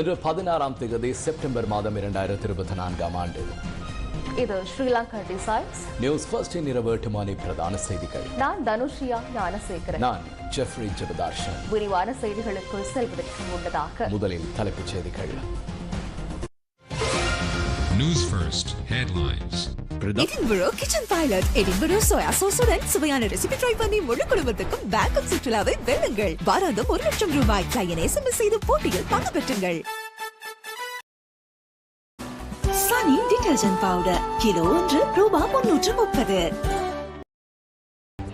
இன்று பதினாறாம் தேதி செப்டம்பர் மாதம் இரண்டாயிரத்தி இருபத்தி நான்காம் ஆண்டு. இது ஸ்ரீலங்கா டிசைன்ஸ். நியூஸ் ஃபர்ஸ்டின் இரவு எட்டு மணி பிரதான செய்திகள். நான் தனுஷியா ஞானசேகரன். நான் ஜெஃப்ரி ஜெபதார்ஷன் விரிவான செய்திகளுக்குள் செல்வதற்கு முன்னதாக. முதலில் தலைப்புச் செய்திகள். News First headlines. Edinburgh kitchen pilot Edinburgh soya சோசுடன் சுவையான ரெசிபி ட்ரை பண்ணி முழு குடும்பத்துக்கும் பேக்கப் சுற்றுலாவை வெல்லுங்கள். வாராந்தம் ஒரு லட்சம் ரூபாய். கிளையன் எஸ்எம்எஸ் செய்து போட்டியில் பங்கு பெற்றுங்கள். சனி டிடர்ஜென்ட் பவுடர் கிலோ ஒன்று ரூபாய் முன்னூற்று முப்பது.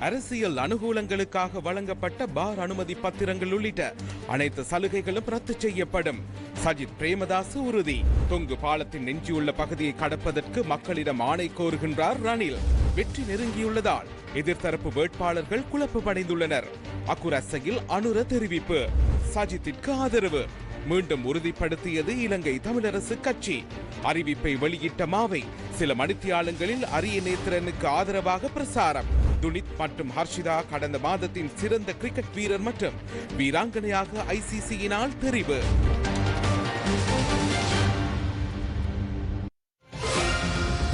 அரசியல் அனுகூலங்களுக்காக வழங்கப்பட்ட பார் அனுமதி பத்திரங்கள் உள்ளிட்ட அனைத்து சலுகைகளும் ரத்து செய்யப்படும். சஜித் பிரேமதாஸ் உறுதி. தொங்கு பாலத்தின் நெஞ்சியுள்ள பகுதியை கடப்பதற்கு மக்களிடம் ஆணை கோருகின்றார் ரணில். வெற்றி நெருங்கியுள்ளதால் எதிர்த்தரப்பு வேட்பாளர்கள் குழப்பமடைந்துள்ளனர். அக்குரசையில் அனுர தெரிவிப்பு. சஜித்திற்கு ஆதரவு. மீண்டும் உறுதிப்படுத்தியது இலங்கை தமிழரசு கட்சி. அறிவிப்பை வெளியிட்ட மாவை சில மணித்தியாளங்களில் அரிய நேத்திரனுக்கு ஆதரவாக பிரசாரம். துனித் மற்றும் ஹர்ஷிதா கடந்த மாதத்தின் சிறந்த கிரிக்கெட் வீரர் மற்றும் வீராங்கனையாக ஐசிசியினால் தெரிவு.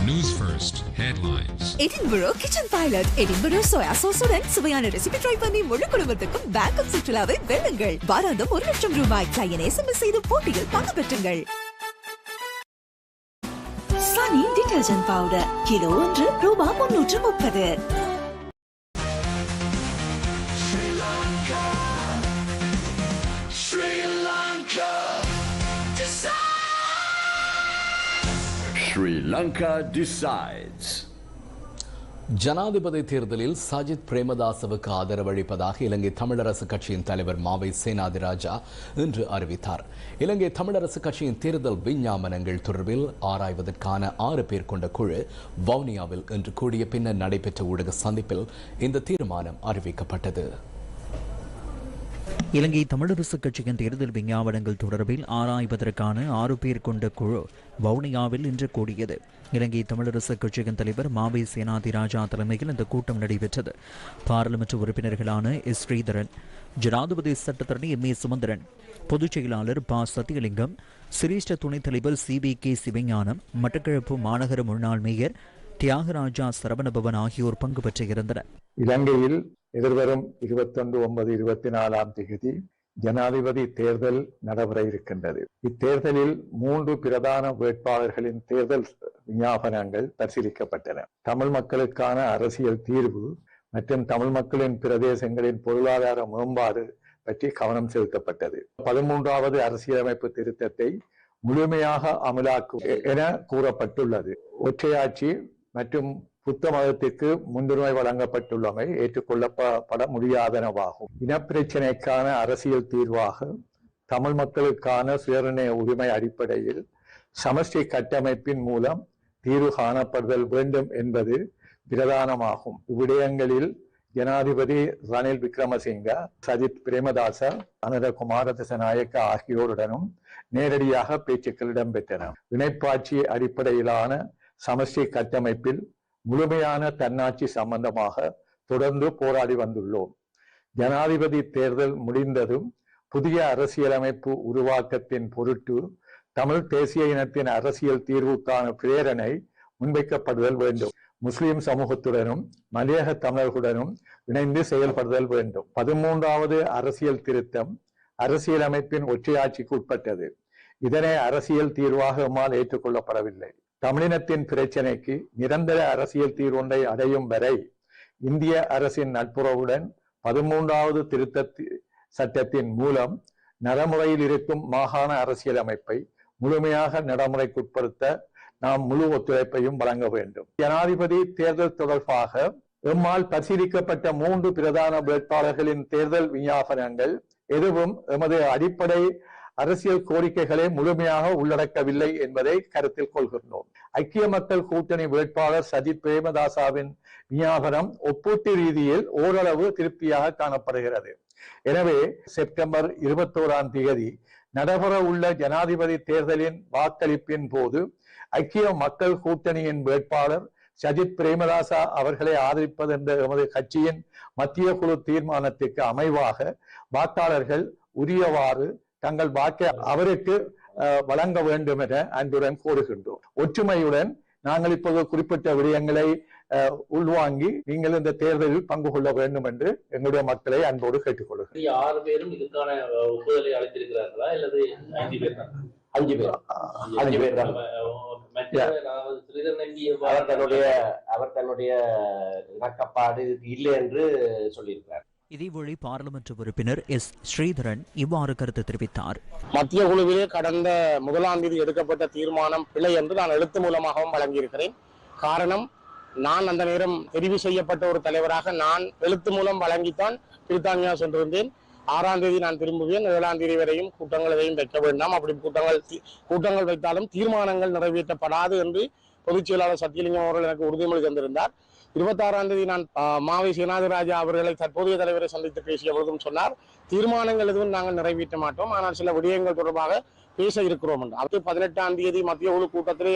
News First headlines. Edinburgh kitchen pilot Edinburgh soya சாஸுடன் சுவையான ரெசிபி ட்ரை பண்ணி முழு குடும்பத்துக்கும் பேக்கப் சுற்றுலாவை வெல்லுங்கள். வாராந்தம் ஒரு லட்சம் ரூபாய். கிளையன் எஸ்எம்எஸ் செய்து போட்டியில் பங்கு பெற்றுங்கள். சனி டிடர்ஜென்ட் பவுடர் கிலோ ஒன்று ரூபாய் முன்னூற்று முப்பது. Lanka decides. ஜனாதிபதி தேர்தலில் சஜித் பிரேமதாசவுக்கு ஆதரவு அளிப்பதாக இலங்கை தமிழரசு கட்சியின் தலைவர் மாவை சேனாதிராஜா இன்று அறிவித்தார் இலங்கை தமிழரசு கட்சியின் தேர்தல் விஞ்ஞாபனங்கள் தொடர்பில் ஆராய்வதற்கான ஆறு பேர் கொண்ட குழு வவுனியாவில் இன்று கூடிய பின்னர் நடைபெற்ற ஊடக சந்திப்பில் இந்த தீர்மானம் அறிவிக்கப்பட்டது இலங்கை தமிழரசு கட்சியின் தேர்தல் விஞ்ஞாபனங்கள் தொடர்பில் ஆராய்வதற்கான ஆறு பேர் கொண்ட குழு வவுனியாவில் இன்று கூடியது. இலங்கை தமிழரசு கட்சியின் தலைவர் மாவை சேனாதி ராஜா தலைமையில் இந்த கூட்டம் நடைபெற்றது. பாராளுமன்ற உறுப்பினர்களான எஸ் ஸ்ரீதரன் ஜனாதிபதி சட்டத்தரணி எம் ஏ சுமந்திரன் பொதுச் செயலாளர் ப சத்தியலிங்கம் சிரேஷ்ட துணைத் தலைவர் C V K Sivagnanam Mattakkalappu மாநகர முன்னாள் மேயர் தியாகராஜா சரவணபவன் ஆகியோர் பங்கு பெற்றிருந்தனர். இலங்கையில் எதிர்வரும் இருபத்தொன்று ஒன்பது இருபத்தி நாலாம் தேதி ஜனாதிபதி தேர்தல் நடைபெற இருக்கின்றது. இத்தேர்தலில் மூன்று பிரதான வேட்பாளர்களின் தேர்தல் விஞ்ஞாபனங்கள் பரிசீலிக்கப்பட்டன. தமிழ் மக்களுக்கான அரசியல் தீர்வு மற்றும் தமிழ் மக்களின் பிரதேசங்களின் பொருளாதார மேம்பாடு பற்றி கவனம் செலுத்தப்பட்டது. பதிமூன்றாவது அரசியலமைப்பு திருத்தத்தை முழுமையாக அமலாக்கும் என கூறப்பட்டுள்ளது. ஒற்றையாட்சி மற்றும் புத்த மதத்திற்கு முன்னுரிமை வழங்கப்பட்டுள்ளமை ஏற்றுக்கொள்ளப்பட முடியாதனவாகும். இனப்பிரச்சினைக்கான அரசியல் தீர்வாக தமிழ் மக்களுக்கான சுயநிர்ணய உரிமை அடிப்படையில் சமஷ்டி கட்டமைப்பின் மூலம் தீர்வு காணப்படுதல் வேண்டும் என்பது பிரதானமாகும். இவ்விடயங்களில் ஜனாதிபதி ரணில் விக்ரமசிங்க சஜித் பிரேமதாச அனுர குமாரதசநாயக்க ஆகியோருடனும் நேரடியாக பேச்சுக்கள் இடம்பெற்றன. இணைப்பாட்சி அடிப்படையிலான சமஷ்டி கட்டமைப்பில் முழுமையான தன்னாட்சி சம்பந்தமாக தொடர்ந்து போராடி வந்துள்ளோம். ஜனாதிபதி தேர்தல் முடிந்ததும் புதிய அரசியலமைப்பு உருவாக்கத்தின் பொருட்டு தமிழ் தேசிய இனத்தின் அரசியல் தீர்வுக்கான பிரேரணை முன்வைக்கப்படுதல் வேண்டும். முஸ்லிம் சமூகத்துடனும் மலையக தமிழர்களுடனும் இணைந்து செயல்படுதல் வேண்டும். பதிமூன்றாவது அரசியல் திருத்தம் அரசியலமைப்பின் ஒற்றையாட்சிக்கு உட்பட்டது. இதனை அரசியல் தீர்வாக எம்மால் ஏற்றுக்கொள்ளப்படவில்லை. தமிழினத்தின் பிரச்சனைக்கு நிரந்தர அரசியல் தீர்வொன்றை அடையும் வரை இந்திய அரசின் நட்புறவுடன் பதிமூன்றாவது திருத்த சட்டத்தின் மூலம் நடைமுறையில் இருக்கும் மாகாண அரசியல் அமைப்பை முழுமையாக நடைமுறைக்குட்படுத்த நாம் முழு ஒத்துழைப்பையும் வழங்க வேண்டும். ஜனாதிபதி தேர்தல் தொடர்பாக எம்மால் பரிசீலிக்கப்பட்ட மூன்று பிரதான வேட்பாளர்களின் தேர்தல் விஞ்ஞாபனங்கள் எதுவும் எமது அடிப்படை அரசியல் கோரிக்கைகளை முழுமையாக உள்ளடக்கவில்லை என்பதை கருத்தில் கொள்கின்றோம். ஐக்கிய மக்கள் கூட்டணி வேட்பாளர் சஜித் பிரேமதாசாவின் விஞ்ஞாபனம் ஒப்பீட்டு ரீதியில் ஓரளவு திருப்தியாக காணப்படுகிறது. எனவே செப்டம்பர் இருபத்தோராம் தேதி நடைபெற உள்ள ஜனாதிபதி தேர்தலின் வாக்களிப்பின் போது ஐக்கிய மக்கள் கூட்டணியின் வேட்பாளர் சஜித் பிரேமதாசா அவர்களை ஆதரிப்பது என்ற எமது கட்சியின் மத்திய குழு தீர்மானத்திற்கு அமைவாக வாக்காளர்கள் உரியவாறு தங்கள் வாக்கை அவருக்கு வழங்க வேண்டும் என அன்புடன் கோருகின்றோம் ஒற்றுமையுடன் நாங்கள் இப்போது குறிப்பிட்ட விடயங்களை அஹ், உள்வாங்கி நீங்கள் இந்த தேர்தலில் பங்கு கொள்ள வேண்டும் என்று எங்களுடைய மக்களை அன்போடு கேட்டுக்கொள்கிறோம் இப்படி ஆறு பேரும் இதுக்கான ஒப்புதலை அளித்திருக்கிறார்களா? அல்லது அஞ்சு பேர்? தான் அஞ்சு பேர். அஞ்சு பேர் தான்? அவர் தன்னுடைய அவர் தன்னுடைய இணக்கப்பாடு இல்லை என்று சொல்லியிருக்கிறார். இதேவேளை பாராளுமன்ற உறுப்பினர் எஸ். ஸ்ரீதரன் இவ்வாறு கருத்து தெரிவித்தார். மத்திய குழுவிலே கடந்த முதலாம் தேதி எடுக்கப்பட்ட தீர்மானம் பிழை என்று நான் எழுத்து மூலமாகவும் வழங்கியிருக்கிறேன். காரணம் நான் அந்த நேரம் தெரிவு செய்யப்பட்ட ஒரு தலைவராக நான் எழுத்து மூலம் வழங்கித்தான் பிரித்தானியா சென்றிருந்தேன். ஆறாம் தேதி நான் திரும்புவேன். ஏழாம் தேதி வரையும் கூட்டங்கள் எதையும் வைக்க வேண்டாம். அப்படி கூட்டங்கள் கூட்டங்கள் வைத்தாலும் தீர்மானங்கள் நிறைவேற்றப்படாது என்று பொதுச் செயலாளர் சத்தியலிங்கம் அவர்கள் எனக்கு உறுதிமொழி தந்திருந்தார். இருபத்தாறாம் தேதி நான் மாவை சேனாதிராஜா அவர்களை தற்போதைய தலைவரை சந்தித்து பேசிய பொழுதும் சொன்னார். தீர்மானங்கள் எதுவும் நாங்கள் நிறைவேற்ற மாட்டோம். ஆனால் சில விடயங்கள் தொடர்பாக பேச இருக்கிறோம் என்று. அடுத்து பதினெட்டாம் தேதி மத்திய குழு கூட்டத்திலே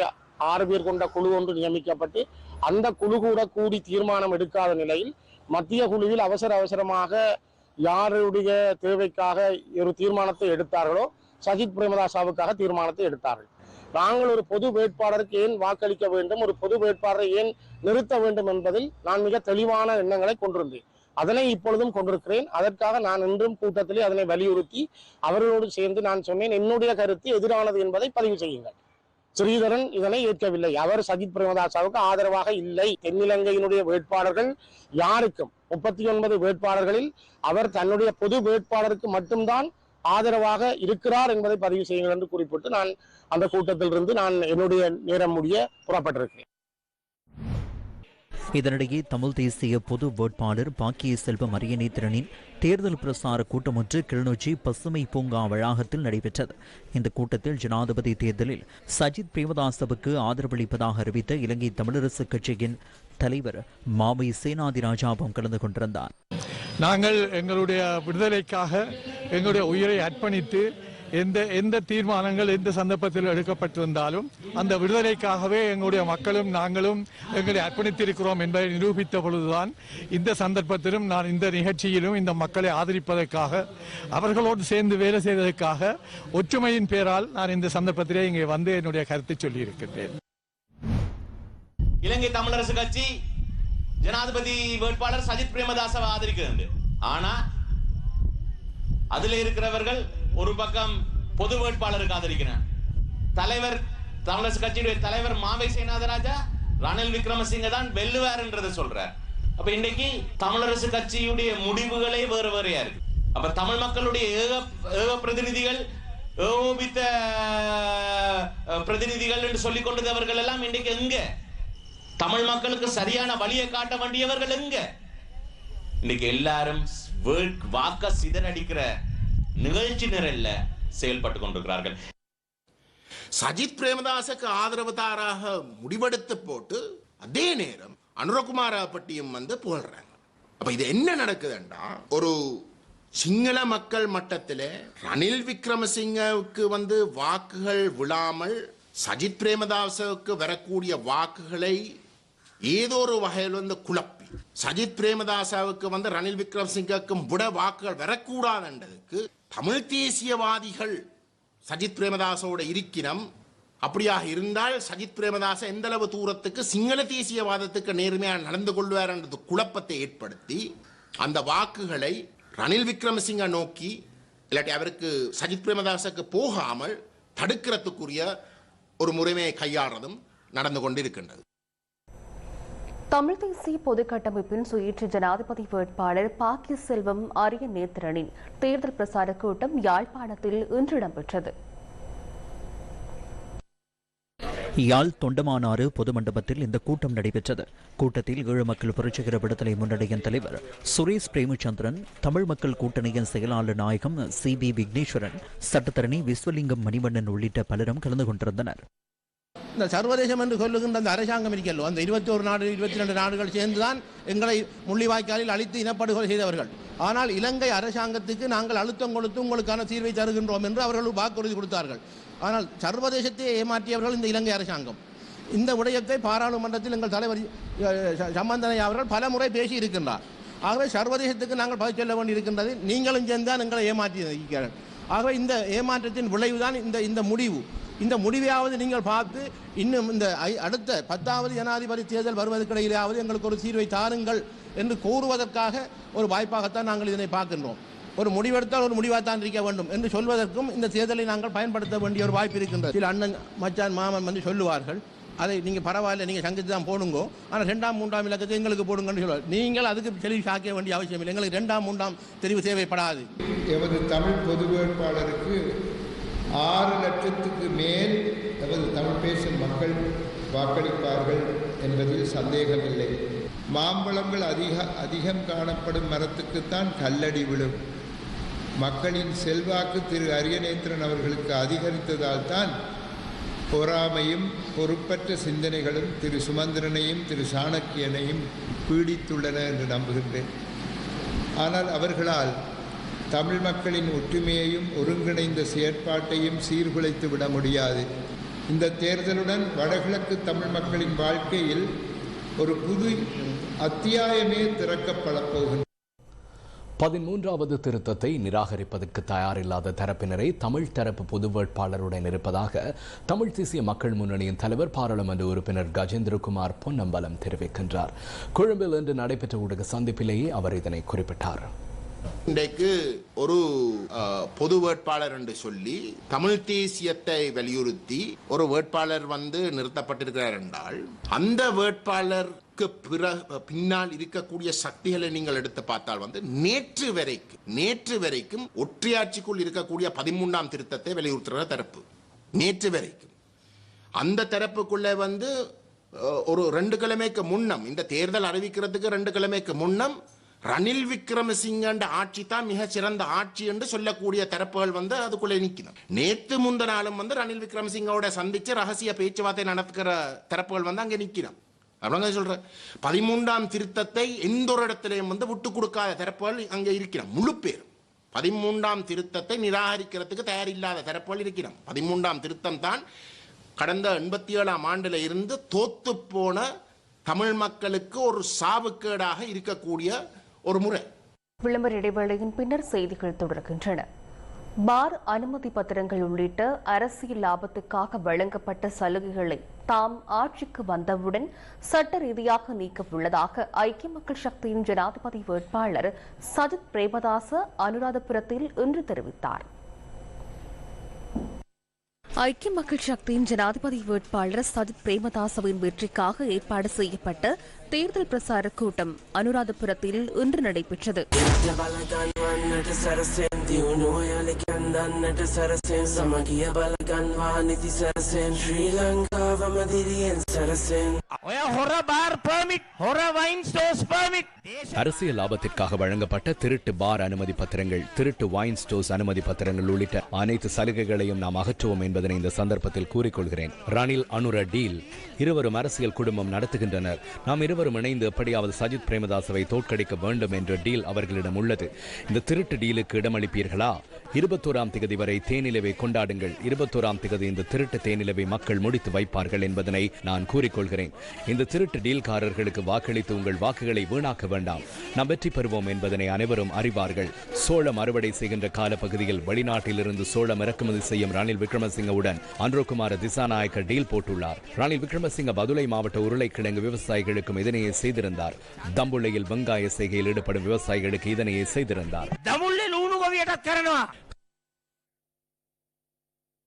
ஆறு பேர் கொண்ட குழு ஒன்று நியமிக்கப்பட்டு அந்த குழு கூட கூடி தீர்மானம் எடுக்காத நிலையில் மத்திய குழுவில் அவசர அவசரமாக யாருடைய தேவைக்காக ஒரு தீர்மானத்தை எடுத்தார்களோ சஜித் பிரேமதாசாவுக்காக தீர்மானத்தை எடுத்தார்கள். நாங்கள் ஒரு பொது வேட்பாளருக்கு ஏன் வாக்களிக்க வேண்டும்? ஒரு பொது வேட்பாளரை ஏன் நிறுத்த வேண்டும் என்பதில் நான் மிக தெளிவான எண்ணங்களை கொண்டிருந்தேன். அதனை இப்பொழுதும் கொண்டிருக்கிறேன். அதற்காக நான் இன்றும் கூட்டத்திலே அதனை வலியுறுத்தி அவர்களோடு சேர்ந்து நான் சொன்னேன் என்னுடைய கருத்து எதிரானது என்பதை பதிவு செய்யுங்கள். ஸ்ரீதரன் இதனை ஏற்கவில்லை. அவர் சஜித் பிரேமதாசாவுக்கு ஆதரவாக இல்லை. தென்னிலங்கையினுடைய வேட்பாளர்கள் யாருக்கும் முப்பத்தி ஒன்பது வேட்பாளர்களில் அவர் தன்னுடைய பொது வேட்பாளருக்கு மட்டும்தான் ஆதரவாக இருக்கிறார் என்பதை பதிவு செய்யுங்கள் என்று குறிப்பிட்டு நான் அந்த கூட்டத்திலிருந்து நான் என்னுடைய நேரம் முடிய புறப்பட்டிருக்கிறேன். இதனிடையே தமிழ் தேசிய பொது வேட்பாளர் பாக்கிய செல்வம் அரியநேத்திரனின் தேர்தல் பிரசார கூட்டம் ஒன்று கிளிநொச்சி பசுமை பூங்கா வளாகத்தில் நடைபெற்றது. இந்த கூட்டத்தில் ஜனாதிபதி தேர்தலில் சஜித் பிரேமதாசவுக்கு ஆதரவளிப்பதாக அறிவித்த இலங்கை தமிழரசு கட்சியின் தலைவர் மாவை சேனாதிராஜாவும் கலந்து கொண்டிருந்தார். நாங்கள் எங்களுடைய விடுதலைக்காக எங்களுடைய உயிரை அர்ப்பணித்து எந்த எந்த தீர்மானங்கள் எந்த சந்தர்ப்பத்தில் எடுக்கப்பட்டிருந்தாலும் அந்த விடுதலைக்காகவே எங்களுடைய மக்களும் நாங்களும் எங்களை அர்ப்பணித்திருக்கிறோம் என்பதை நிரூபித்த பொழுதுதான் இந்த சந்தர்ப்பத்திலும் நான் இந்த நிகழ்ச்சியிலும் இந்த மக்களை ஆதரிப்பதற்காக அவர்களோடு சேர்ந்து வேலை செய்வதற்காக ஒற்றுமையின் பேரால் நான் இந்த சந்தர்ப்பத்திலே இங்கே வந்து என்னுடைய கருத்தை சொல்லியிருக்கிறேன் இலங்கை தமிழரசு கட்சி ஜனாதிபதி வேட்பாளர் சஜித் பிரேமதாசவை ஆதரிக்கிறது. ஆனா அதுல இருக்கிறவர்கள் ஒரு பக்கம் பொது வேட்பாளருக்கு ஆதரிக்கிறார். தலைவர் தமிழரசு கட்சியுடைய தலைவர் மாவை சேனாதராஜா ரணில் விக்ரமசிங்க தான் வெல்லுவார் என்றதை சொல்றார். அப்ப இன்னைக்கு தமிழரசு கட்சியுடைய முடிவுகளே வேறு வேறையா இருக்கு. அப்ப தமிழ் மக்களுடைய ஏக ஏக பிரதிநிதிகள் ஏகோபித்த பிரதிநிதிகள் என்று சொல்லிக் கொண்டவர்கள் எல்லாம் இன்னைக்கு எங்க? தமிழ் மக்களுக்கு சரியான வழியை காட்ட வேண்டியவர்கள் எங்க? இன்னைக்கு எல்லாரும் வாக்க சிதறடிக்கிற நிகழ்ச்சி நிரல்ல செயல்பட்டு கொண்டிருக்கிறார்கள். சஜித் பிரேமதாசுக்கு ஆதரவுதாராக முடிவெடுத்து போட்டு அதே நேரம் அனுரகுமார பட்டியும் வந்து புகழ்றாங்க. அப்ப இது என்ன நடக்குதுன்னா ஒரு சிங்கள மக்கள் மட்டத்தில் ரணில் விக்ரமசிங்கவுக்கு வந்து வாக்குகள் விழாமல் சஜித் பிரேமதாசுக்கு வரக்கூடிய வாக்குகளை ஏதோ ஒரு வகையில் வந்து குழப்பி. சஜித் பிரேமதாசாவுக்கு வந்து ரணில் விக்ரமசிங்கக்கும் விட வாக்குகள் வரக்கூடாதுன்றதுக்கு தமிழ் தேசியவாதிகள் சஜித் பிரேமதாசோட இருக்கினம். அப்படியாக இருந்தால் சஜித் பிரேமதாச எந்த அளவு தூரத்துக்கு சிங்கள தேசியவாதத்துக்கு நேர்மையாக நடந்து கொள்வார் என்றது குழப்பத்தை ஏற்படுத்தி அந்த வாக்குகளை ரணில் விக்ரமசிங்க நோக்கி இல்லாட்டி அவருக்கு சஜித் பிரேமதாசக்கு போகாமல் தடுக்கிறதுக்குரிய ஒரு முறைமையை கையாடுறதும் நடந்து கொண்டிருக்கின்றது. தமிழ் தேசிய பொது கட்டமைப்பின் சுயேற்ற ஜனாதிபதி வேட்பாளர் பாக்கிய செல்வம் அரிய நேத்திரனின் தேர்தல் பிரசார கூட்டம் யாழ்ப்பாணத்தில் இன்று இடம்பெற்றது. யாழ் தொண்டமானாறு பொது மண்டபத்தில் இந்த கூட்டம் நடைபெற்றது. கூட்டத்தில் ஈழ மக்கள் புரட்சிகர விடுதலை முன்னணியின் தலைவர் சுரேஷ் பிரேமச்சந்திரன் தமிழ் மக்கள் கூட்டணியின் செயலாளர் நாயகம் சி பி விக்னேஸ்வரன் சட்டத்தரணி விஸ்வலிங்கம் மணிவண்ணன் உள்ளிட்ட பலரும் கலந்து கொண்டிருந்தனர். இந்த சர்வதேசம் என்று சொல்லுகின்ற அந்த அரசாங்கம் இருக்கல்லோ அந்த இருபத்தி ஒரு நாடு இருபத்தி ரெண்டு நாடுகள் சேர்ந்துதான் எங்களை முள்ளிவாய்க்காலில் அழித்து இனப்படுகொலை செய்தவர்கள். ஆனால் இலங்கை அரசாங்கத்துக்கு நாங்கள் அழுத்தம் கொடுத்து உங்களுக்கான தீர்வை தருகின்றோம் என்று அவர்கள் வாக்குறுதி கொடுத்தார்கள். ஆனால் சர்வதேசத்தை ஏமாற்றியவர்கள் இந்த இலங்கை அரசாங்கம். இந்த விடயத்தை பாராளுமன்றத்தில் எங்கள் தலைவர் சம்பந்தனை அவர்கள் பல முறை பேசி இருக்கின்றார் ஆகவே சர்வதேசத்துக்கு நாங்கள் பதில் சொல்ல வேண்டியிருக்கின்றது நீங்களும் சேர்ந்தால் எங்களை ஏமாற்றி இருக்கிறார்கள். ஆகவே இந்த ஏமாற்றத்தின் விளைவுதான் இந்த இந்த முடிவு. இந்த முடிவையாவது நீங்கள் பார்த்து இன்னும் இந்த ஐ- அடுத்த பத்தாவது ஜனாதிபதி தேர்தல் வருவதற்கிடையிலாவது எங்களுக்கு ஒரு தீர்வை தாருங்கள் என்று கூறுவதற்காக ஒரு வாய்ப்பாகத்தான் நாங்கள் இதனை பார்க்கின்றோம். ஒரு முடிவெடுத்தால் ஒரு முடிவாகத்தான் இருக்க வேண்டும் என்று சொல்வதற்கும் இந்த தேர்தலை நாங்கள் பயன்படுத்த வேண்டிய ஒரு வாய்ப்பு இருக்கின்றது. சில அண்ணன் மச்சான் மாமன் வந்து சொல்லுவார்கள் அதை நீங்கள் பரவாயில்ல நீங்கள் சங்கத்து தான் போடுங்கோ. ஆனால் ரெண்டாம் மூன்றாம் இலக்கத்தை எங்களுக்கு போடுங்கன்னு சொல்லுவார் நீங்கள் அதுக்கு தெளிவு சாக்க வேண்டிய அவசியம் இல்லை. எங்களுக்கு ரெண்டாம் மூன்றாம் தெரிவு தேவைப்படாது. எமது தமிழ் பொது வேட்பாளருக்கு ஆறு லட்சத்துக்கு மேல் எமது தமிழ் பேசும் மக்கள் வாக்களிப்பார்கள் என்பதில் சந்தேகமில்லை. மாம்பழங்கள் அதிக அதிகம் காணப்படும் மரத்துக்குத்தான் கல்லடி விழும். மக்களின் செல்வாக்கு திரு அரியநேத்திரன் அவர்களுக்கு அதிகரித்ததால் தான் பொறாமையும் பொறுப்பற்ற சிந்தனைகளும் திரு சுமந்திரனையும் திரு சாணக்கியனையும் பீடித்துள்ளன என்று நம்புகின்றேன். ஆனால் அவர்களால் தமிழ் மக்களின் ஒற்றுமையையும் ஒருங்கிணைந்த செயற்பாட்டையும் சீர்குலைத்து விட முடியாது. இந்த தேர்தலுடன் வடகிழக்கு தமிழ் மக்களின் வாழ்க்கையில் ஒரு புது அத்தியாயமே திறக்கப்படப் போகின்றது பதிமூன்றாவது திருத்தத்தை நிராகரிப்பதற்கு தயாரில்லாத தரப்பினரை தமிழ் தரப்பு பொது வேட்பாளருடன் இருப்பதாக தமிழ் தேசிய மக்கள் முன்னணியின் தலைவர் பாராளுமன்ற உறுப்பினர் கஜேந்திரகுமார் பொன்னம்பலம் தெரிவிக்கின்றார். கொழும்பில் இன்று நடைபெற்ற ஊடக சந்திப்பிலேயே அவர் இதனை குறிப்பிட்டார். இன்றைக்கு ஒரு பொது வேட்பாளர் என்று சொல்லி தமிழ் தேசியத்தை வலியுறுத்தி ஒரு வேட்பாளர் வந்து நிறுத்தப்பட்டிருக்கிறார் என்றால் அந்த வேட்பாளர் வேட்பாளருக்கு பிற பின்னால் இருக்கக்கூடிய சக்திகளை நீங்கள் எடுத்து பார்த்தால் வந்து நேற்று வரைக்கும் நேற்று வரைக்கும் ஒற்றையாட்சிக்குள் இருக்கக்கூடிய பதிமூன்றாம் திருத்தத்தை வலியுறுத்துகிற தரப்பு. நேற்று வரைக்கும். அந்த தரப்புக்குள்ளே வந்து ஒரு ரெண்டு கிழமைக்கு முன்னம் இந்த தேர்தல் அறிவிக்கிறதுக்கு ரெண்டு கிழமைக்கு முன்னம் ரணில் விக்ரமசிங்கன்ற ஆட்சி தான் மிக சிறந்த ஆட்சி என்று சொல்லக்கூடிய தரப்புகள் வந்து அதுக்குள்ளே நிற்கணும் நேற்று முந்த நாளும் வந்து ரணில் விக்ரமசிங்கோட சந்திச்சு ரகசிய பேச்சுவார்த்தை நடத்துகிற தரப்புகள் வந்து அங்கே நிற்கணும் அப்படிங்க சொல்கிறேன் பதிமூன்றாம் திருத்தத்தை எந்த ஒரு இடத்திலையும் வந்து விட்டு கொடுக்காத தரப்புகள் அங்கே இருக்கிறோம் முழு பேர். பதிமூன்றாம் திருத்தத்தை நிராகரிக்கிறதுக்கு தயாரில்லாத தரப்புகள் இருக்கிறோம் பதிமூன்றாம் திருத்தம் தான் கடந்த எண்பத்தி ஏழாம் ஆண்டுல இருந்து தோத்து போன தமிழ் மக்களுக்கு ஒரு சாவுக்கேடாக இருக்கக்கூடிய ஒரு முறை. விளம்பர இடைவேளையின் பின்னர் செய்திகள் தொடர்கின்றன. பார் அனுமதி பத்திரங்கள் உள்ளிட்ட அரசியல் லாபத்துக்காக வழங்கப்பட்ட சலுகைகளை தாம் ஆட்சிக்கு வந்தவுடன் சட்ட ரீதியாக நீக்க உள்ளதாக ஐக்கிய மக்கள் சக்தியின் ஜனாதிபதி வேட்பாளர் சஜித் பிரேமதாச அனுராதபுரத்தில் இன்று தெரிவித்தார். ஐக்கிய மக்கள் சக்தியின் ஜனாதிபதி வேட்பாளர் சஜித் பிரேமதாசவின் வெற்றிக்காக ஏற்பாடு செய்யப்பட்ட தேர்தல் பிரசார கூட்டம் அனுராதபுரத்தில் இன்று நடைபெற்றது. ඔය හොර බාර් පර්මිට් හොර වයින් ස්ටෝස් පර්මිට් அரசியல் லாபத்திற்காக வழங்கப்பட்ட திருட்டு பார் அனுமதி பத்திரங்கள் திருட்டு வைன் ஸ்டோர்ஸ் அனுமதி பத்திரங்கள் உள்ளிட்ட அனைத்து சலுகைகளையும் நாம் அகற்றுவோம் என்பதனை இந்த சந்தர்ப்பத்தில் கூறிக்கொள்கிறேன் ரணில் அனுர டீல் இருவரும் அரசியல் குடும்பம் நடத்துகின்றனர் நாம் இருவரும் இணைந்து எப்படியாவது சஜித் பிரேமதாசவை தோற்கடிக்க வேண்டும் என்ற டீல் அவர்களிடம் உள்ளது இந்த திருட்டு டீலுக்கு இடமளிப்பீர்களா இருபத்தோராம் திகதி வரை தேனிலவை கொண்டாடுங்கள். இருபத்தோராம் திகதி இந்த திருட்டு தேனிலவை மக்கள் முடித்து வைப்பார்கள் என்பதனை நான் கூறிக்கொள்கிறேன். இந்த திருட்டு டீல்காரர்களுக்கு வாக்களித்து உங்கள் வாக்குகளை வீணாக்க வேண்டாம். நாம் வெற்றி பெறுவோம் என்பதனை அனைவரும் அறிவார்கள். சோளம் அறுவடை செய்கின்ற காலப்பகுதியில் வெளிநாட்டிலிருந்து சோளம் இறக்குமதி செய்யும் ரணில் விக்ரமசிங்கவுடன் அன்ரோகுமார திசாநாயக்கர் டீல் போட்டுள்ளார். ரணில் விக்ரமசிங்க பதுளை மாவட்ட உருளைக்கிழங்கு விவசாயிகளுக்கும் இதனையே செய்திருந்தார். தம்புள்ளையில் வெங்காய செய்கையில் ஈடுபடும் விவசாயிகளுக்கு இதனையே செய்திருந்தார். गटात करणं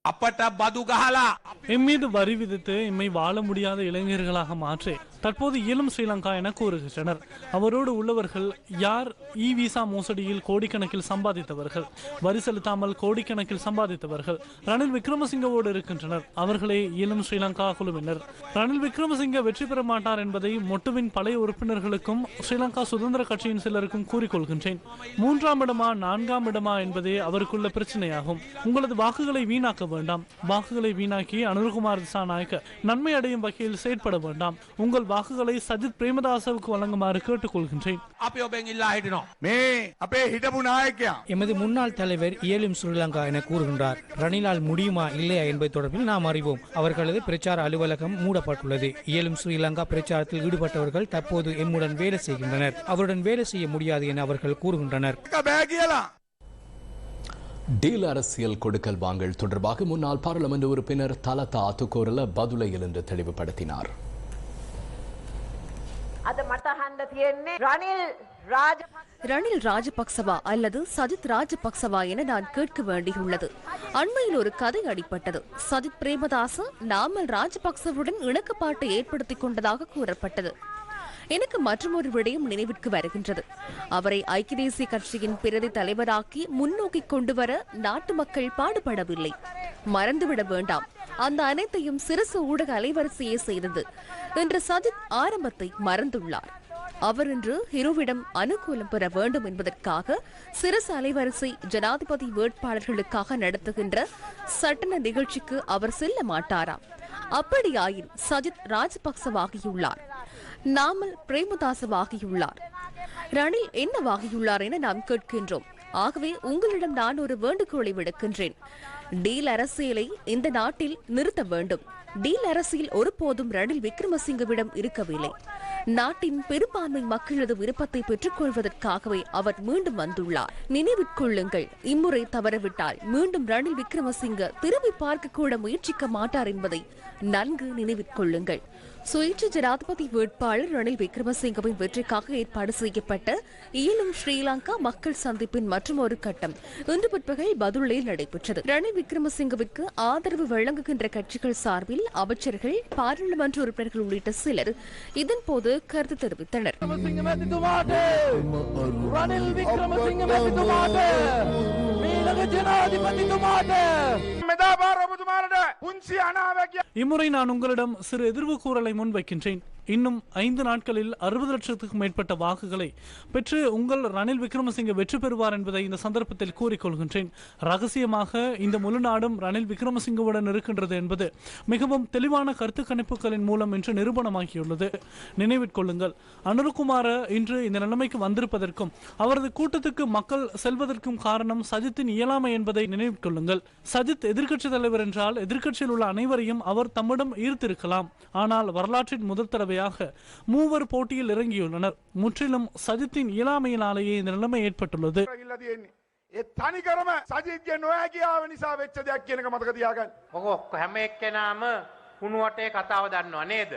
அப்பட்ட பதுகஹலா எம்மீது வரி விதித்து இம்மை வாழ முடியாத இளைஞர்களாக மாற்றி தற்போது இயலும் ஸ்ரீலங்கா என கூறுகின்றனர். அவரோடு உள்ளவர்கள் யார்? இ விசா மோசடியில் கோடிக்கணக்கில் சம்பாதித்தவர்கள். வரி செலுத்தாமல் கோடிக்கணக்கில் சம்பாதித்தவர்கள். ரணில் விக்ரமசிங்கவோடு இருக்கின்றனர். அவர்களே இயலும் ஸ்ரீலங்கா குழுவினர். ரணில் விக்ரமசிங்க வெற்றி பெற மாட்டார் என்பதை மொட்டுவின் பழைய உறுப்பினர்களுக்கும் ஸ்ரீலங்கா சுதந்திர கட்சியின் சிலருக்கும் கூறிக்கொள்கின்றேன். மூன்றாம் இடமா நான்காம் இடமா என்பதே அவருக்குள்ள பிரச்சனையாகும். உங்களது வாக்குகளை வீணாக்க வேண்டாம். வாக்குகளை வீணாக்கி அனுர்குமார் திசாநாயக்க நன்மை அடையும் வகையில் செயற்பட வேண்டாம். உங்கள் வாக்குகளை சஜித் பிரேமதாசவுக்கு வழங்குமாறு கேட்டுக்கொள்கின்றேன். எமது முன்னாள் தலைவர் இயலும் ஸ்ரீலங்கா என கூறுகின்றார். ரணிலால் முடியுமா இல்லையா என்பது தொடர்பில் நாம் அறிவோம். அவர்களது பிரச்சார அலுவலகம் மூடப்பட்டுள்ளது. இயலும் ஸ்ரீலங்கா பிரச்சாரத்தில் ஈடுபட்டவர்கள் தற்போது எம்முடன் வேலை செய்கின்றனர். அவருடன் வேலை செய்ய முடியாது என அவர்கள் கூறுகின்றனர். டீல் அரசியல் கொடுக்கல் வாங்கல் தொடர்பாக முன்னாள் பாராளுமன்ற உறுப்பினர் தலதா அத்துக்கோரல பதுலையில் என்று தெளிவுபடுத்தினார். අද මට හන්ඩ තියෙන්නේ රනිල් රාජ ரணில் ராஜபக்சவா அல்லது சஜித் ராஜபக்சவா என நான் கேட்க வேண்டியுள்ளது அண்மையில் ஒரு கதை அடிப்பட்டது சஜித் பிரேமதாச நாமல் ராஜபக்சவுடன் இணக்கப்பாட்டை ஏற்படுத்திக் கொண்டதாக கூறப்பட்டது எனக்கு மற்றொரு விடயம் நினைவிற்கு வருகின்றது. அவரை ஐக்கிய தேசிய கட்சியின் பிரதி தலைவராக்கி முன்னோக்கி கொண்டு வர நாட்டு மக்கள் பாடுபடவில்லை. மறந்துவிட வேண்டாம். அந்த அனைத்தையும் சிறுசு ஊடக அலைவரிசையே செய்தது இன்று சஜித் ஆரம்பத்தை மறந்துள்ளார். அவர் இன்று ஹிரோவிடம் அனுகூலம் பெற வேண்டும் என்பதற்காக சிறசு அலைவரிசை ஜனாதிபதி வேட்பாளர்களுக்காக நடத்துகின்ற சட்டன நிகழ்ச்சிக்கு அவர் செல்ல மாட்டாராம் அப்படியாயின் சஜித் ராஜபக்சவாகியுள்ளார். நாமல் பிரேமதாசவாகியுள்ளார். ரணில் என்னவாகியுள்ளார் என நாம் கேட்கின்றோம். ஆகவே உங்களிடம் நான் ஒரு வேண்டுகோளை விடுக்கின்றேன். டீல் அரசியலை இந்த நாட்டில் நிறுத்த வேண்டும். டீல் அரசியல் ஒருபோதும் ரணில் விக்ரமசிங்கவிடம் இருக்கவில்லை. நாட்டின் பெரும்பான்மை மக்களது விருப்பத்தை பெற்றுக் கொள்வதற்காகவே அவர் மீண்டும் வந்துள்ளார். நினைவிற்கொள்ளுங்கள் இம்முறை தவறவிட்டால் மீண்டும் ரணில் விக்ரமசிங்க திரும்பி பார்க்க கூட முயற்சிக்க மாட்டார் என்பதை நன்கு நினைவிற்கொள்ளுங்கள் சுயேட்சை ஜனாதிபதி வேட்பாளர் ரணில் விக்ரமசிங்கவின் வெற்றிக்காக ஏற்பாடு செய்யப்பட்ட இயலும் ஸ்ரீலங்கா மக்கள் சந்திப்பின் மற்றும் ஒரு கட்டம். இன்று பிற்பகல் பதுளையில் நடைபெற்றது. ரணில் விக்ரமசிங்கவிற்கு ஆதரவு வழங்குகின்ற கட்சிகள் சார்பில் அமைச்சர்கள் பாராளுமன்ற உறுப்பினர்கள் உள்ளிட்ட சிலர் இதன்போது கருத்து தெரிவித்தனர். இம்முறை நான் உங்களிடம் சிறு எதிர்வு கூறலை முன்வைக்கின்றேன் இன்னும் ஐந்து நாட்களில் அறுபது லட்சத்துக்கும் மேற்பட்ட வாக்குகளை பெற்று உங்கள் ரணில் விக்ரமசிங்கே வெற்றி பெறுவார் என்பதை இந்த சந்தர்ப்பத்தில் கூறிக்கொள்கின்றேன். ரகசியமாக இந்த முழு நாடும் ரணில் விக்ரமசிங்கவுடன் இருக்கின்றது என்பது மிகவும் தெளிவான கருத்து கணிப்புகளின் மூலம் இன்று நிரூபணமாகியுள்ளது. நினைவிற்கொள்ளுங்கள் அனுருகுமார இன்று இந்த நிலைமைக்கு வந்திருப்பதற்கும் அவரது கூட்டத்துக்கு மக்கள் செல்வதற்கும் காரணம் சஜித்தின் இயலாமை என்பதை நினைவிற்கொள்ளுங்கள் சஜித் எதிர்க்கட்சி தலைவர் என்றால் எதிர்க்கட்சியில் உள்ள அனைவரையும் அவர் தம்மிடம் ஈர்த்திருக்கலாம். ஆனால் வரலாற்றின் முதல் தடவையாக மூவர் போட்டியில் இறங்கியுள்ளனர் முற்றிலும் சஜித்தின் இயலாமையினாலேயே இந்த நிலைமை ஏற்பட்டுள்ளது ඉල්ල තියෙන්නේ. ඒ තනිකරම සජිත්ගේ නොහැකියාව නිසා වෙච්ච දෙයක් කියනක මතක තියාගන්න. ඔක ඔක්කො හැම එක්කෙනාම කුණුවටේ කතාව දන්නවා නේද?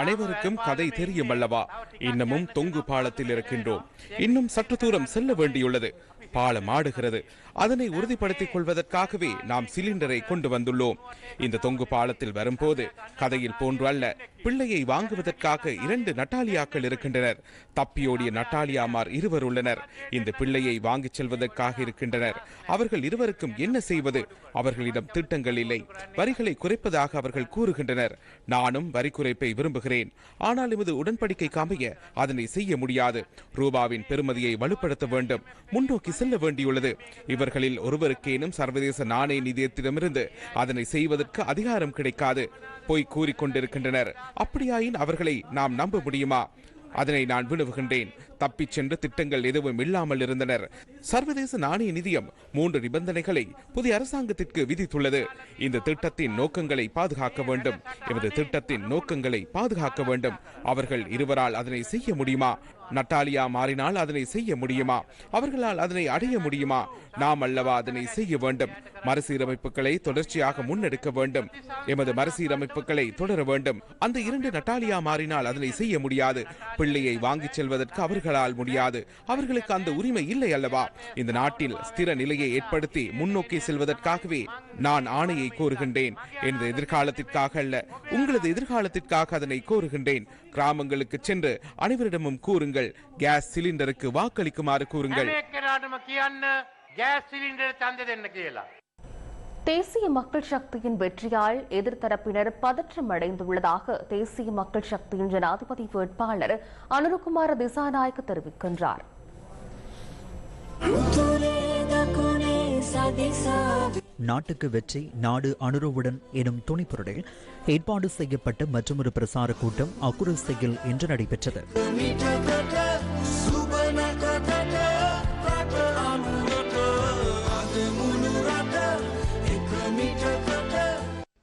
அனைவருக்கும் கதை தெரியும் அல்லவா இன்னமும் தொங்கு பாலத்தில் இருக்கின்றோம் இன்னும் சற்று தூரம் செல்ல வேண்டியுள்ளது பாலம் ஆடுகிறது அதனை உறுதிப்படுத்திக் கொள்வதற்காகவே நாம் சிலிண்டரை கொண்டு வந்துள்ளோம். இந்த தொங்கு பாலத்தில் வரும்போது கதையில் போன்று அல்ல பிள்ளையை வாங்குவதற்காக இரண்டு நட்டாலியாக்கள் இருக்கின்றனர். தப்பியோடிய நட்டாலியாமார் இருவர் உள்ளனர். இந்த பிள்ளையை வாங்கிச் செல்வதற்காக இருக்கின்றனர். அவர்கள் இருவருக்கும் என்ன செய்வது? அவர்களிடம் திட்டங்கள் இல்லை. வரிகளை குறைப்பதாக அவர்கள் கூறுகின்றனர். நானும் வரி குறைப்பை விரும்புகிறேன். ஆனால் எமது உடன்படிக்கை அமைய அதனை செய்ய முடியாது. ரூபாவின் பெருமதியை வலுப்படுத்த வேண்டும். முன்னோக்கி செல்ல வேண்டியுள்ளது. இவர் இவர்களில் ஒருவருக்கேனும் சர்வதேச நாணய நிதியத்திடமிருந்து அதனை செய்வதற்கு அதிகாரம் கிடைக்காது. போய் கூறிக்கொண்டிருக்கின்றனர். அப்படியாயின் அவர்களை நாம் நம்ப முடியுமா? அதனை நான் வினவுகின்றேன். தப்பிச் சென்று திட்டங்கள் எதுவும் இல்லாமல் இருந்தனர். சர்வதேச நாணய நிதியம் மூன்று நிபந்தனைகளை புதிய அரசாங்கத்திற்கு விதித்துள்ளது. இந்த திட்டத்தின் நோக்கங்களை பாதுகாக்க வேண்டும். எமது திட்டத்தின் நோக்கங்களை பாதுகாக்க வேண்டும். அவர்கள் இருவரால் அதனை செய்ய முடியுமா? நட்டாலியா மாறினால் அதனை செய்ய முடியுமா? அவர்களால் அதனை அடைய முடியுமா? நாம் அல்லவா அதனை செய்ய வேண்டும். மறுசீரமைப்புகளை தொடர்ச்சியாக முன்னெடுக்க வேண்டும். எமது மறுசீரமைப்புகளை தொடர வேண்டும். அந்த இரண்டு நட்டாலியா மாறினால் அதனை செய்ய முடியாது. பிள்ளையை வாங்கிச் செல்வதற்கு அவர்களால் முடியாது. அவர்களுக்கு அந்த உரிமை இல்லை அல்லவா? இந்த நாட்டில் ஸ்திர நிலையை ஏற்படுத்தி முன்னோக்கி செல்வதற்காகவே நான் ஆணையை கோருகின்றேன். எனது எதிர்காலத்திற்காக அல்ல உங்களது எதிர்காலத்திற்காக அதனை கோருகின்றேன். கிராமங்களுக்கு சென்று அனைவரிடமும் கூறுங்கள். கேஸ் சிலிண்டருக்கு வாக்களிக்குமாறு கூறுங்கள். தேசிய மக்கள் சக்தியின் வெற்றியால் எதிர்த்தரப்பினர் பதற்றம் அடைந்துள்ளதாக தேசிய மக்கள் சக்தியின் ஜனாதிபதி வேட்பாளர் அனுருகுமார திசாநாயக் தெரிவிக்கின்றார். நாட்டுக்கு வெற்றி நாடு அனுருவுடன் எனும் துணிப்பொருளில் ஏற்பாடு செய்யப்பட்ட மற்றொரு பிரசார கூட்டம் அக்குரசையில் இன்று நடைபெற்றது.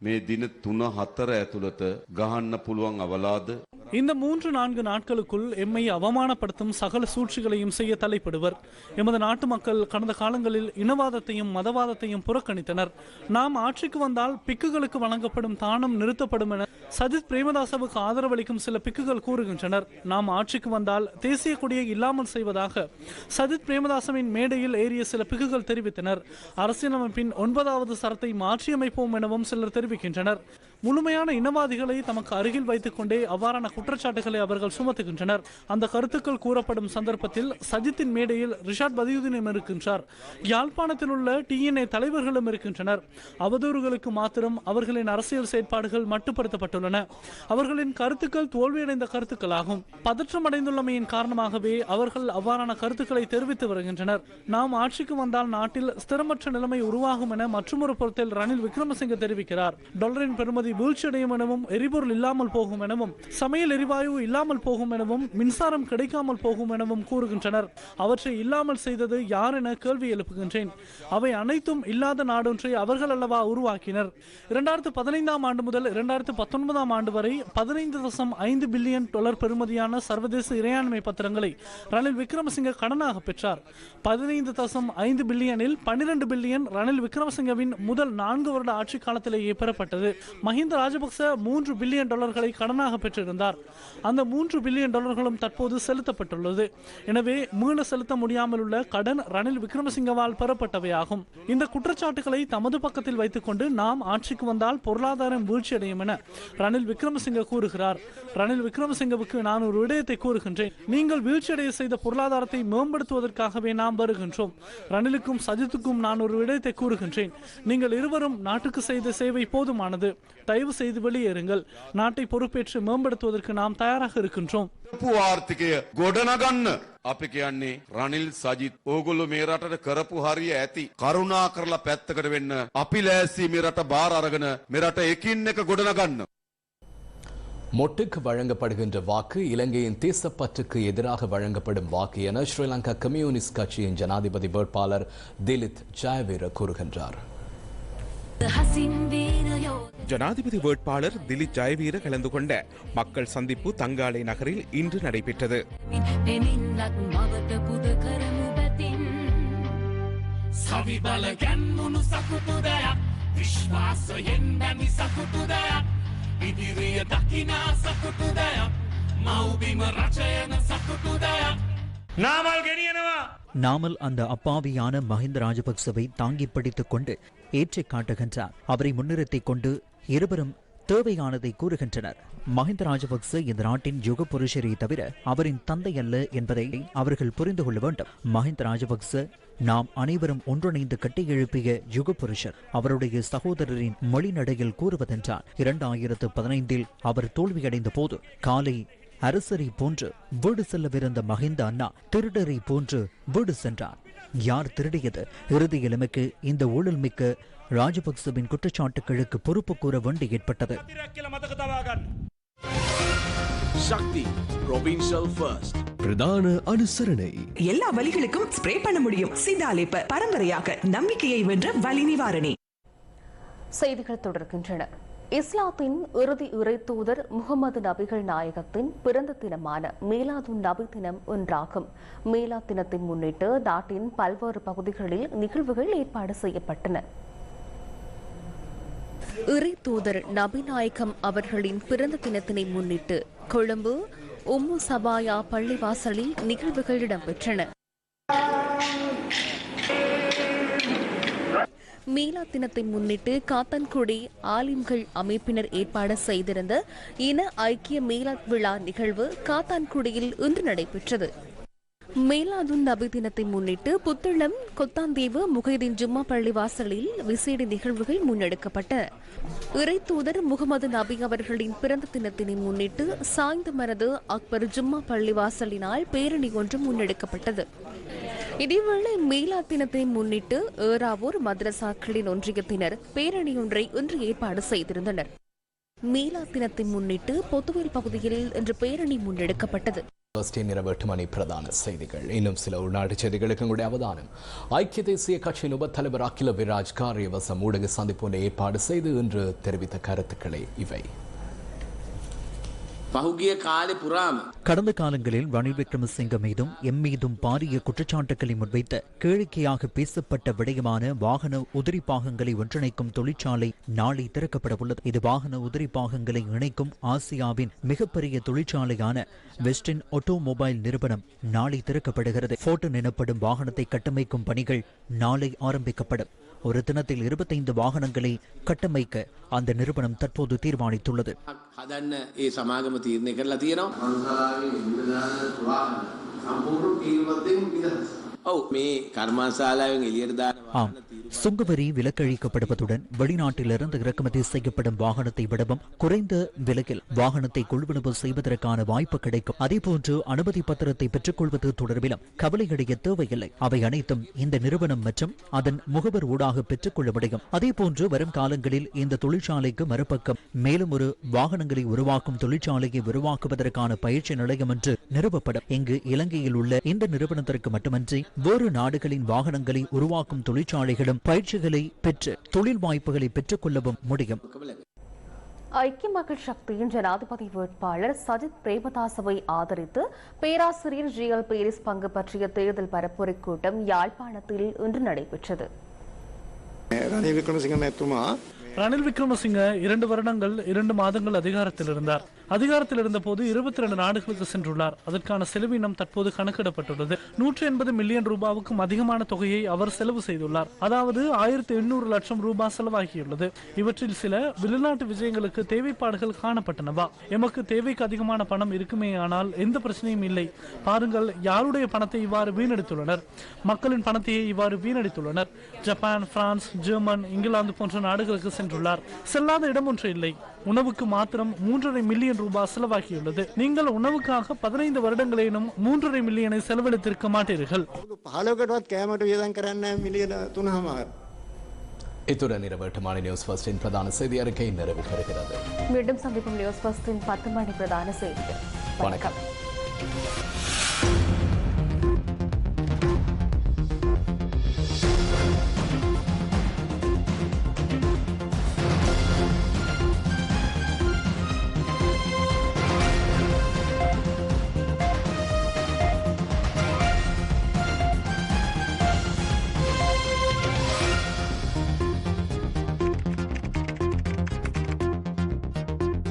මේ දින තුන හතර ඇතුළත ගහන්න පුළුවන් අවලාද இந்த மூன்று நான்கு நாட்களுக்குள் எம்மை அவமானப்படுத்தும் சகல சூழ்ச்சிகளையும் செய்ய தலைப்படுவர் எமது நாட்டு மக்கள் கடந்த காலங்களில் இனவாதத்தையும் மதவாதத்தையும் புறக்கணித்தனர் நாம் ஆட்சிக்கு வந்தால் பிக்குகளுக்கு வழங்கப்படும் தானம் நிறுத்தப்படும் என சஜித் பிரேமதாசவுக்கு ஆதரவளிக்கும் சில பிக்குகள் கூறுகின்றனர் நாம் ஆட்சிக்கு வந்தால் தேசிய கொடியை இல்லாமல் செய்வதாக சஜித் பிரேமதாசவின் மேடையில் ஏறிய சில பிக்குகள் தெரிவித்தனர் அரசியலமைப்பின் ஒன்பதாவது சரத்தை மாற்றியமைப்போம் எனவும் சிலர் தெரிவிக்கின்றனர். முழுமையான இனவாதிகளை தமக்கு அருகில் வைத்துக் கொண்டே அவ்வாறான குற்றச்சாட்டுகளை அவர்கள் சுமத்துகின்றனர். அந்த கருத்துக்கள் கூறப்படும் சந்தர்ப்பத்தில் சஜித்தின் மேடையில் ரிஷாட் பதியுதீனும் இருக்கின்றார். யாழ்ப்பாணத்தில் உள்ள டிஎன்ஏ தலைவர்களும் இருக்கின்றனர். அவதூறுகளுக்கு மாத்திரம் அவர்களின் அரசியல் செயற்பாடுகள் மட்டுப்படுத்தப்பட்டுள்ளன. அவர்களின் கருத்துக்கள் தோல்வியடைந்த கருத்துக்களாகும். பதற்றம் அடைந்துள்ளமையின் காரணமாகவே அவர்கள் அவ்வாறான கருத்துக்களை தெரிவித்து வருகின்றனர். நாம் ஆட்சிக்கு வந்தால் நாட்டில் ஸ்திரமற்ற நிலைமை உருவாகும் என மற்றொரு பொருத்தில் ரணில் விக்ரமசிங்க தெரிவிக்கிறார். டாலரின் பெறுமதி வீழ்ச்சியடையும் எனவும் எரிபொருள் இல்லாமல் போகும் எனவும் சமையல் எரிவாயு இல்லாமல் போகும் எனவும் மின்சாரம் கிடைக்காமல் போகும் எனவும் கூறுகின்றனர். அவற்றை இல்லாமல் செய்தது யார் என கேள்வி எழுப்புகின்றேன். அவை அனைத்தும் இல்லாத நாடொன்றை அவர்கள் அல்லவா உருவாக்கினர். இரண்டாயிரத்து பதினைந்தாம் ஆண்டு முதல் இரண்டாயிரத்து பத்தொன்பதாம் ஆண்டு வரை பதினைந்து தசம் ஐந்து பில்லியன் டாலர் பெறுமதியான சர்வதேச இறையாண்மை பத்திரங்களை ரணில் விக்ரமசிங்க கடனாக பெற்றார். பதினைந்து தசம் ஐந்து பில்லியனில் பன்னிரண்டு பில்லியன் ரணில் விக்ரமசிங்கவின் முதல் நான்கு வருட ஆட்சி காலத்திலேயே பெறப்பட்டது. மஹிந்த ராஜபக்ச மூன்று பில்லியன் டாலர்களை கடனாக பெற்றிருந்தார். அந்த மூன்று பில்லியன் டாலர்களும் தற்போது செலுத்தப்பட்டுள்ளது. எனவே மீள செலுத்த முடியாமல் உள்ள கடன் ரணில் விக்ரமசிங்கவால் பெறப்பட்டவையாகும். இந்த குற்றச்சாட்டுகளை தமது பக்கத்தில் வைத்துக்கொண்டு நாம் ஆட்சிக்கு வந்தால் பொருளாதாரம் வீழ்ச்சியடையும் என ரணில் விக்ரமசிங்க கூறுகிறார். ரணில் விக்ரமசிங்கவுக்கு நான் ஒரு விடயத்தை கூறுகின்றேன். நீங்கள் வீழ்ச்சியடைய செய்த பொருளாதாரத்தை மேம்படுத்துவதற்காகவே நாம் வருகின்றோம். ரணிலுக்கும் சஜித்துக்கும் நான் ஒரு விடயத்தை கூறுகின்றேன். நீங்கள் இருவரும் நாட்டுக்கு செய்த சேவை போதுமானது. தயவு செய்து வெளியேறுங்கள் நாட்டை பொறுப்பேற்று மேம்படுத்துவதற்கு நாம் தயாராக இருக்கின்றோம் කරපු ආර්ථිකය ගොඩනගන්න අපි කියන්නේ රනිල් සජිත් ඕගොල්ලෝ මේ රටට කරපු හරිය ඇති කරුණා කරලා පැත්තකට වෙන්න අපි ලෑස්ති මේ රට බාර අරගෙන මේ රට එකින් එක ගොඩනගන්න மொட்டுக்கு வழங்கப்படுகின்ற வாக்கு இலங்கையின் தேசப்பற்றுக்கு எதிராக வழங்கப்படும் வாக்கு என ஸ்ரீலங்கா கம்யூனிஸ்ட் கட்சியின் ஜனாதிபதி வேட்பாளர் திலித் ஜெயவீர கூறுகின்றார் ஜனாதிபதி வேட்பாளர் திலீப் ஜெயவீர கலந்து கொண்ட மக்கள் சந்திப்பு தங்காலை நகரில் இன்று நடைபெற்றது. ನಾಮಲ್ ಗೆಣಿಯನವ நாமல் அந்த அப்பாவியான மஹிந்த ராஜபக்சவை தாங்கி பிடித்துக் கொண்டு ஏற்றிக் காட்டுகின்றார். அவரை முன்னிறுத்திக் கொண்டு இருவரும் தேவையானதை கூறுகின்றனர். மஹிந்த ராஜபக்ச இந்த நாட்டின் யுக புருஷரை தவிர அவரின் தந்தை அல்ல என்பதை அவர்கள் புரிந்து கொள்ள வேண்டும். மஹிந்த ராஜபக்ச நாம் அனைவரும் ஒன்றிணைந்து கட்டி எழுப்பிய யுக புருஷர் அவருடைய சகோதரரின் மொழிநடையில் கூறுவதென்றால் இரண்டாயிரத்து பதினைந்தில் அவர் தோல்வியடைந்த போது காலை அரசரை போன்று வீடு செல்லவிருந்த மஹிந்த அண்ணா திருடரை போன்று வீடு சென்றார் யார் திருடியது? இறுதியில் எமக்கு இந்த ஊழல் மிக்க ராஜபக்சவின் குற்றச்சாட்டுகளுக்கு பொறுப்பு கூற வேண்டி ஏற்பட்டது. சக்தி ப்ரொவின்ஷியல் ஃபர்ஸ்ட் பிரதான அனுசரணை. எல்லா வலிகளுக்கும் ஸ்ப்ரே பண்ண முடியும். சிந்தாலேப்ப பரம்பரையாக நம்பிக்கையை வென்ற வலி நிவாரணி. செய்திகள் தொடர்கின்றன. இஸ்லாத்தின் இறுதி இறை தூதர் முகமது நபிகள் நாயகத்தின் பிறந்த தினமான மீலாது நபி தினம் ஒன்றாகும் மீலா தினத்தை முன்னிட்டு நாட்டின் பல்வேறு பகுதிகளில் நிகழ்வுகள் ஏற்பாடு செய்யப்பட்டன. இறை தூதர் நபிநாயகம் அவர்களின் பிறந்த தினத்தினை முன்னிட்டு கொழும்பு உம்மு சபாயா பள்ளிவாசலில் நிகழ்வுகள் இடம்பெற்றன. மீலா தினத்தை முன்னிட்டு காத்தான்குடி ஆலிம்கள் அமைப்பினர் ஏற்பாடு செய்திருந்த இன ஐக்கிய மீலாத் விழா நிகழ்வு காத்தான்குடியில் இன்று நடைபெற்றது. மேலாதுன் நபி தினத்தை முன்னிட்டு புத்தளம் கொத்தாந்தீவு முகைதீன் ஜும்மா பள்ளி வாசலில் விசேட நிகழ்வுகள் முன்னெடுக்கப்பட்ட. இறைத்தூதர் முகமது நபி அவர்களின் பிறந்த தினத்தினை முன்னிட்டு சாய்ந்த மரது அக்பர் ஜும்மா பள்ளி வாசலினால் பேரணி ஒன்று முன்னெடுக்கப்பட்டது. இதேவேளை மேலா தினத்தை முன்னிட்டு ஏறாவூர் மதரசாக்களின் ஒன்றியத்தினர் பேரணி ஒன்றை இன்று ஏற்பாடு செய்திருந்தனர். மேலா தினத்தை முன்னிட்டு பொத்துவேல் பகுதியில் இன்று பேரணி முன்னெடுக்கப்பட்டது. ஃபர்ஸ்டின் இரவு எட்டு மணி பிரதான செய்திகள். இன்னும் சில உள்நாட்டு செய்திகளுக்கு அவதானம். ஐக்கிய தேசிய கட்சியின் உபத்தலைவர் அகில விராஜ் காரியவசம் ஊடக சந்திப்பு ஏற்பாடு செய்து இன்று தெரிவித்த கருத்துக்களை இவை. පහුගිය කාලෙ පුරාම கடந்த காலங்களில் ரணில் விக்ரமசிங்க மீதும் எம் மீதும் பாரிய குற்றச்சாட்டுகளை முன்வைத்த கேளிக்கையாக பேசப்பட்ட விடயமான வாகன உதிரி பாகங்களை ஒன்றிணைக்கும் தொழிற்சாலை நாளை திறக்கப்பட உள்ளது இது வாகன உதிரி பாகங்களை இணைக்கும் ஆசியாவின் மிகப்பெரிய தொழிற்சாலையான வெஸ்டின் ஆட்டோமொபைல் நிறுவனம் நாளை திறக்கப்படுகிறது போர்டன் எனப்படும் வாகனத்தை கட்டமைக்கும் பணிகள் நாளை ஆரம்பிக்கப்படும் ஒரு தினத்தில் இருபத்தைந்து வாகனங்களை கட்டமைக்க அந்த நிறுவனம் தற்போது தீர்மானித்துள்ளது. சமாகம ஆம். சுங்கவரி விலக்களிக்கப்படுவதுடன் வெளிநாட்டிலிருந்து இறக்குமதி செய்யப்படும் வாகனத்தை விடவும் குறைந்த விலையில் வாகனத்தை கொள்வனவு செய்வதற்கான வாய்ப்பு கிடைக்கும். அதேபோன்று அனுமதி பத்திரத்தை பெற்றுக்கொள்வது தொடர்பிலும் கவலையடைய தேவையில்லை. அவை அனைத்தும் இந்த நிறுவனம் மற்றும் அதன் முகவர் ஊடாக பெற்றுக்கொள்ள முடியும். அதேபோன்று வரும் காலங்களில் இந்த தொழிற்சாலைக்கு மறுபக்கம் மேலும் ஒரு வாகனங்களை உருவாக்கும் தொழிற்சாலையை உருவாக்குவதற்கான பயிற்சி நிலையம் என்று நிறுவப்படும். இங்கு இலங்கையில் உள்ள இந்த நிறுவனத்திற்கு மட்டுமன்றி வேறு நாடுகளின் வாகனங்களை உருவாக்கும் தொழிற்சாலைகளும் பயிற்சிகளை பெற்று தொழில் வாய்ப்புகளை பெற்றுக்கொள்ளவும் முடியும். ஐக்கிய மக்கள் சக்தியின் ஜனாதிபதி வேட்பாளர் சஜித் பிரேமதாசவை ஆதரித்து பேராசிரியர் ஜி எல் பேரிஸ் பங்கு பற்றிய தேர்தல் பரப்புரை கூட்டம் யாழ்ப்பாணத்தில் இன்று நடைபெற்றது. ரணில் விக்ரமசிங்க இரண்டு வருடங்கள் இரண்டு மாதங்கள் அதிகாரத்தில் இருந்தார். அதிகாரத்தில் இருந்தபோது இருபத்தி ரெண்டு நாடுகளுக்கு சென்றுள்ளார். அதற்கான செலவினம் தற்போது கணக்கிடப்பட்டுள்ளது. நூற்றி எண்பது மில்லியன் ரூபாவுக்கும் அதிகமான தொகையை அவர் செலவு செய்துள்ளார். அதாவது ஆயிரத்தி எண்ணூறு லட்சம் ரூபாய் செலவாகியுள்ளது. இவற்றில் சில வெளிநாட்டு விஜயங்களுக்கு தேவைப்பாடுகள் காணப்பட்டனவா? எமக்கு தேவைக்கு அதிகமான பணம் இருக்குமே ஆனால் எந்த பிரச்சனையும் இல்லை. பாருங்கள் யாருடைய பணத்தை இவ்வாறு வீணடித்துள்ளனர்? மக்களின் பணத்தையே இவ்வாறு வீணடித்துள்ளனர். ஜப்பான் பிரான்ஸ் ஜெர்மன் இங்கிலாந்து போன்ற நாடுகளுக்கு சென்றுள்ளார். செல்லாத இடம் ஒன்று இல்லை. உணவுக்கு மாத்திரம் மூன்றரை மில்லியன் ரூபாய் செலவாகியுள்ளது. நீங்கள் உணவுக்காக பதினைந்து வருடங்களேனும் மூன்றரை மில்லியனை செலவழித்திருக்க மாட்டீர்கள். இத்துடன் இரவு எட்டு மாலை நியூஸ் ஃபர்ஸ்டின் பிரதான செய்தி அறிக்கை நிறைவு பெறுகிறது மீண்டும் சந்திக்கும் நியூஸ் ஃபர்ஸ்டின் பத்து மணி பிரதான செய்திகள். வணக்கம்.